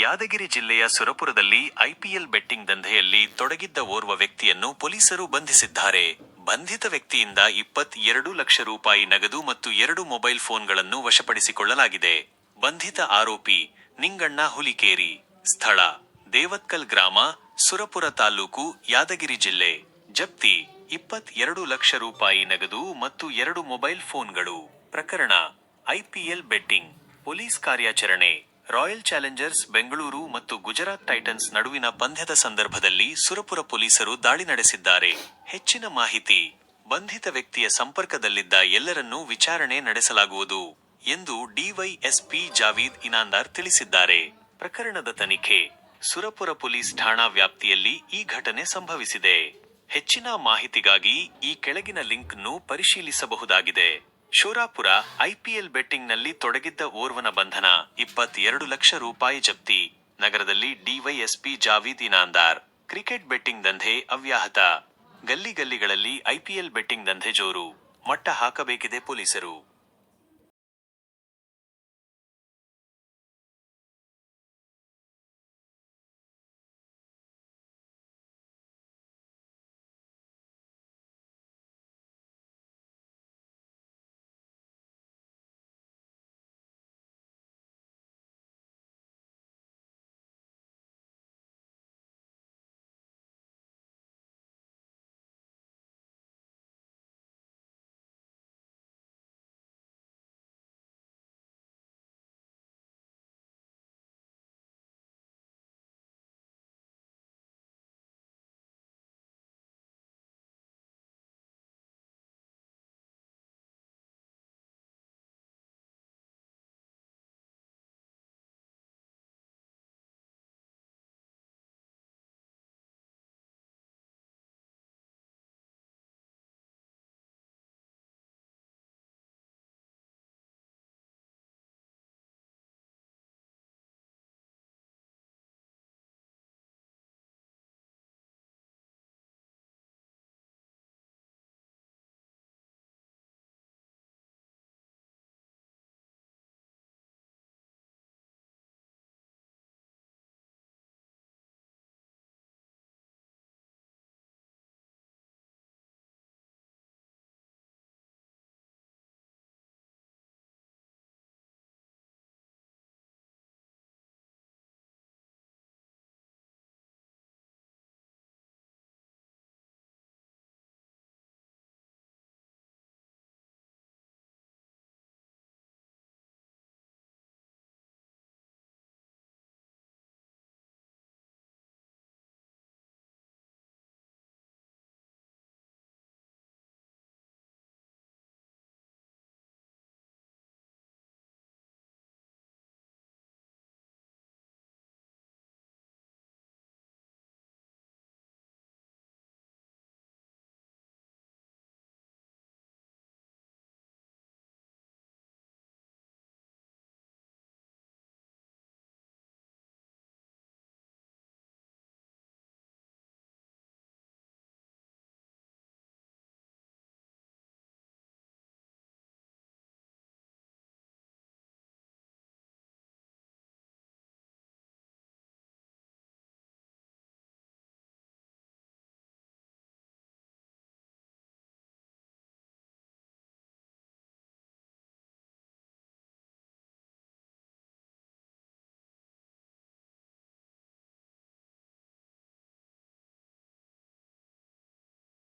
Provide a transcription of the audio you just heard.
ಯಾದಗಿರಿ ಜಿಲ್ಲೆಯ ಸುರಪುರದಲ್ಲಿ IPL betting ದಂಧೆಯಲ್ಲಿ ತೊಡಗಿದ್ದ ಓರ್ವ ವ್ಯಕ್ತಿಯನ್ನು ಪೊಲೀಸರು ಬಂಧಿಸಿದ್ದಾರೆ. ಬಂಧಿತ ವ್ಯಕ್ತಿಯಿಂದ ಇಪ್ಪತ್ತೆರಡು ಲಕ್ಷ ರೂಪಾಯಿ ನಗದು ಮತ್ತು ಎರಡು ಮೊಬೈಲ್ ಫೋನ್ಗಳನ್ನು ವಶಪಡಿಸಿಕೊಳ್ಳಲಾಗಿದೆ. ಬಂಧಿತ ಆರೋಪಿ ನಿಂಗಣ್ಣ ಹುಲಿಕೇರಿ. ಸ್ಥಳ ದೇವತ್ಕಲ್ ಗ್ರಾಮ, ಸುರಪುರ ತಾಲೂಕು, ಯಾದಗಿರಿ ಜಿಲ್ಲೆ. ಜಪ್ತಿ ಇಪ್ಪತ್ತೆರಡು ಲಕ್ಷ ರೂಪಾಯಿ ನಗದು ಮತ್ತು ಎರಡು ಮೊಬೈಲ್ ಫೋನ್ಗಳು. ಪ್ರಕರಣ ಐಪಿಎಲ್ ಬೆಟ್ಟಿಂಗ್, ಪೊಲೀಸ್ ಕಾರ್ಯಾಚರಣೆ. ರಾಯಲ್ ಚಾಲೆಂಜರ್ಸ್ ಬೆಂಗಳೂರು ಮತ್ತು ಗುಜರಾತ್ ಟೈಟನ್ಸ್ ನಡುವಿನ ಪಂದ್ಯದ ಸಂದರ್ಭದಲ್ಲಿ ಸುರಪುರ ಪೊಲೀಸರು ದಾಳಿ ನಡೆಸಿದ್ದಾರೆ. ಹೆಚ್ಚಿನ ಮಾಹಿತಿ, ಬಂಧಿತ ವ್ಯಕ್ತಿಯ ಸಂಪರ್ಕದಲ್ಲಿದ್ದ ಎಲ್ಲರನ್ನೂ ವಿಚಾರಣೆ ನಡೆಸಲಾಗುವುದು ಎಂದು ಡಿವೈಎಸ್ಪಿ ಜಾವೀದ್ ಇನಾಂದಾರ್ ತಿಳಿಸಿದ್ದಾರೆ. ಪ್ರಕರಣದ ತನಿಖೆ, ಸುರಪುರ ಪೊಲೀಸ್ ಠಾಣಾ ವ್ಯಾಪ್ತಿಯಲ್ಲಿ ಈ ಘಟನೆ ಸಂಭವಿಸಿದೆ. ಹೆಚ್ಚಿನ ಮಾಹಿತಿಗಾಗಿ ಈ ಕೆಳಗಿನ ಲಿಂಕ್ ಅನ್ನು ಪರಿಶೀಲಿಸಬಹುದಾಗಿದೆ. ಶೂರಾಪುರ ಐಪಿಎಲ್ ಬೆಟ್ಟಿಂಗ್ನಲ್ಲಿ ತೊಡಗಿದ್ದ ಓರ್ವನ ಬಂಧನ, ಇಪ್ಪತ್ತೆರಡು ಲಕ್ಷ ರೂಪಾಯಿ ಜಪ್ತಿ, ನಗರದಲ್ಲಿ DYSP Javeed Inamdar, cricket betting ದಂಧೆ ಅವ್ಯಾಹತ. ಗಲ್ಲಿ ಗಲ್ಲಿಗಳಲ್ಲಿ ಐಪಿಎಲ್ ಬೆಟ್ಟಿಂಗ್ ದಂಧೆ ಜೋರು, ಮಟ್ಟ ಹಾಕಬೇಕಿದೆ ಪೊಲೀಸರು.